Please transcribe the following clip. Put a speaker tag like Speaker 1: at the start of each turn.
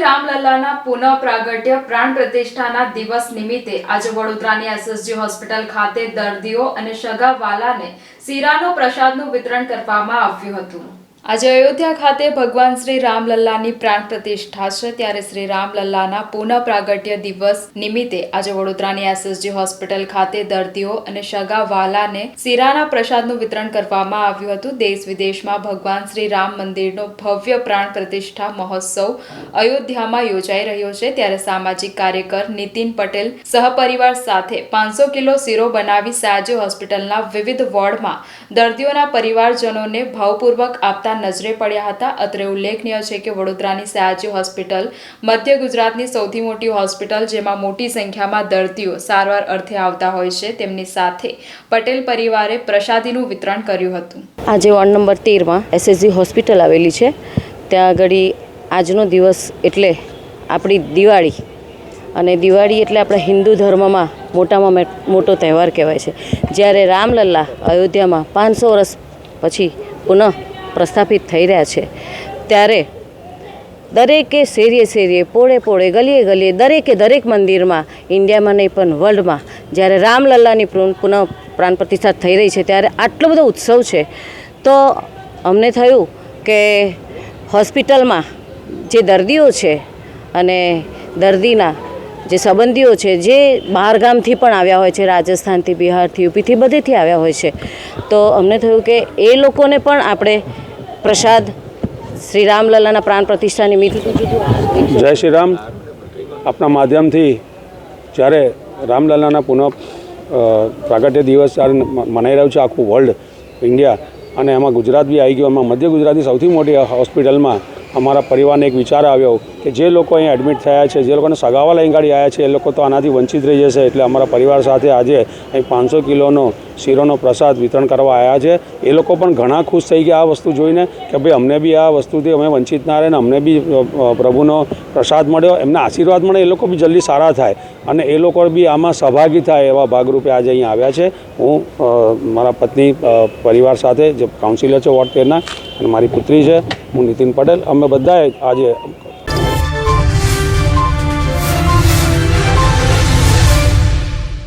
Speaker 1: રામલલ્લાના પુનઃ પ્રાગટ્ય પ્રાણ પ્રતિષ્ઠાના દિવસ નિમિત્તે આજે વડોદરાની એસએસજી હોસ્પિટલ ખાતે દર્દીઓ અને સગાવાલાને શીરાનો પ્રસાદનું વિતરણ કરવામાં આવ્યું હતું. આજે અયોધ્યા ખાતે ભગવાન શ્રી રામલલ્લાની પ્રાણ પ્રતિષ્ઠા છે. ત્યારે શ્રી રામલલ્લાના પુનઃ પ્રાગટ્ય દિવસ નિમિત્તે આજે વડોદરાની એસએસજી હોસ્પિટલ ખાતે દર્દીઓ અને સગાવાલાને શીરાના પ્રસાદનું વિતરણ કરવામાં આવ્યું હતું. દેશ વિદેશમાં ભગવાન શ્રી રામ મંદિરનો ભવ્ય પ્રાણ પ્રતિષ્ઠા મહોત્સવ અયોધ્યામાં યોજાઈ રહ્યો છે. ત્યારે સામાજિક કાર્યકર નીતિન પટેલ સહપરિવાર સાથે પાંચસો કિલો શીરો બનાવી સાજી હોસ્પિટલના વિવિધ વોર્ડમાં દર્દીઓના પરિવારજનોને ભાવપૂર્વક આપતા નજરે પડ્યા હતા. અત્રે ઉલ્લેખનીય છે કે વડોદરાની સયાજી હોસ્પિટલ મધ્ય ગુજરાતની સૌથી મોટી હોસ્પિટલ જેમાં મોટી સંખ્યામાં દર્દીઓ સારવાર અર્થે આવતા હોય છે. તેમની સાથે પટેલ પરિવારે પ્રસાદીનું વિતરણ કર્યું હતું.
Speaker 2: આજે વોર્ડ નંબર તેરમાં એસએસજી હોસ્પિટલ આવેલી છે. ત્યાં આગળ આજનો દિવસ એટલે આપણી દિવાળી. અને દિવાળી એટલે આપણા હિન્દુ ધર્મમાં મોટામાં મોટો તહેવાર કહેવાય છે. જ્યારે રામલલ્લા અયોધ્યામાં પાંચસો વર્ષ પછી પુનઃ પ્રસ્થાપિત થઈ રહ્યા છે. ત્યારે દરેકે શેરીએ શેરીએ, પોળે પોળે, ગલીએ ગલીએ, દરેકે દરેક મંદિરમાં, ઇન્ડિયામાં નહીં પણ વર્લ્ડમાં, જ્યારે રામલલ્લાની પુન- પ્રાણ પ્રતિષ્ઠા થઈ રહી છે, ત્યારે આટલો બધો ઉત્સવ છે, તો અમને થયું કે હોસ્પિટલમાં જે દર્દીઓ છે અને દર્દીના જે સંબંધીઓ છે, જે બહાર ગામથી પણ આવ્યા હોય છે, રાજસ્થાનથી, બિહારથી, યુપીથી બધેથી આવ્યા હોય છે, તો અમને થયું કે એ લોકોને પણ આપણે પ્રસાદ, શ્રી રામલલ્લાના પ્રાણ પ્રતિષ્ઠા નિમિત્તે.
Speaker 3: જય શ્રી રામ. આપના માધ્યમથી જ્યારે રામલલ્લાના પુનઃ પ્રાગટ્ય દિવસ જ્યારે મનાઈ રહ્યું છે આખું વર્લ્ડ ઇન્ડિયા અને એમાં ગુજરાત બી આવી ગયું. એમાં મધ્ય ગુજરાતની સૌથી મોટી હોસ્પિટલમાં અમારા પરિવારને એક વિચાર આવ્યો કે જે લોકો અહીં એડમિટ થયા છે, જે લોકોને સગાવા લઈ ગાડી આવ્યા છે, એ લોકો તો આનાથી વંચિત રહી જશે. એટલે અમારા પરિવાર સાથે આજે અહીં પાંચસો કિલોનો શીરોનો પ્રસાદ વિતરણ કરવા આવ્યા છે. એ લોકો પણ ઘણા ખુશ થઈ ગયા આ વસ્તુ જોઈને કે ભાઈ અમને બી આ વસ્તુથી અમે વંચિત ના રહે ને અમને બી પ્રભુનો પ્રસાદ મળ્યો. એમને આશીર્વાદ મળે એ લોકો બી જલ્દી સારા થાય. અને એ લોકો બી આમાં સહભાગી થાય એવા ભાગરૂપે આજે અહીં આવ્યા છે. હું મારા પત્ની પરિવાર સાથે જે કાઉન્સિલર છે વોર્ડ તેરના અને મારી પુત્રી છે, હું નીતિન પટેલ. અમે બધાએ આજે